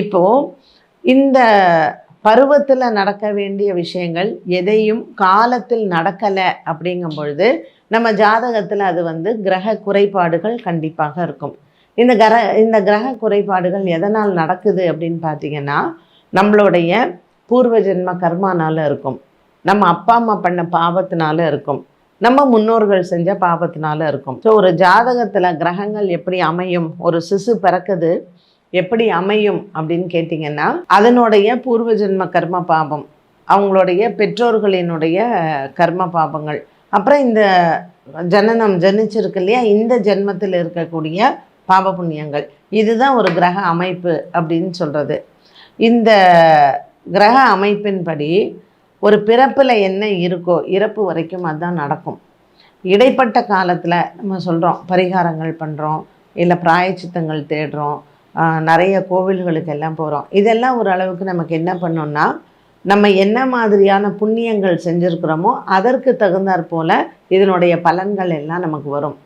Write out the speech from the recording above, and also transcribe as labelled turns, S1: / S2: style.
S1: இப்போது இந்த பருவத்தில் நடக்க வேண்டிய விஷயங்கள் எதையும் காலத்தில் நடக்கலை அப்படிங்கும் பொழுது நம்ம ஜாதகத்தில் அது வந்து கிரக குறைபாடுகள் கண்டிப்பாக இருக்கும். இந்த கிர இந்த கிரக குறைபாடுகள் எதனால் நடக்குது அப்படின்னு பார்த்தீங்கன்னா நம்மளுடைய பூர்வ ஜென்ம கர்மானால இருக்கும். நம்ம அப்பா அம்மா பண்ண பாவத்தினால இருக்கும். நம்ம முன்னோர்கள் செஞ்ச பாவத்தினால இருக்கும். ஸோ ஒரு ஜாதகத்தில் கிரகங்கள் எப்படி அமையும்? ஒரு சிசு பிறக்குது. எப்படி அமையும் அப்படின்னு கேட்டிங்கன்னா அதனுடைய பூர்வ ஜென்ம கர்ம பாபம் அவங்களுடைய பெற்றோர்களினுடைய கர்ம பாபங்கள். அப்புறம் இந்த ஜனனம் ஜனிச்சிருக்கு இல்லையா? இந்த ஜென்மத்தில் இருக்கக்கூடிய பாப புண்ணியங்கள். இதுதான் ஒரு கிரக அமைப்பு அப்படின்னு சொல்கிறது இந்த கிரக அமைப்பின்படி ஒரு பிறப்பில் என்ன இருக்கோ இறப்பு வரைக்கும் அதுதான் நடக்கும். இடைப்பட்ட காலத்தில் நம்ம சொல்கிறோம் பரிகாரங்கள் பண்ணுறோம் இல்லை பிராயச்சித்தங்கள் தேடுறோம் நிறைய கோவில்களுக்கு எல்லாம் போகிறோம் இதெல்லாம் ஓரளவுக்கு நமக்கு என்ன பண்ணோம்னா நம்ம என்ன மாதிரியான புண்ணியங்கள் செஞ்சுருக்கிறோமோ அதற்கு தகுந்தாற் போல் இதனுடைய பலன்கள் எல்லாம் நமக்கு வரும்.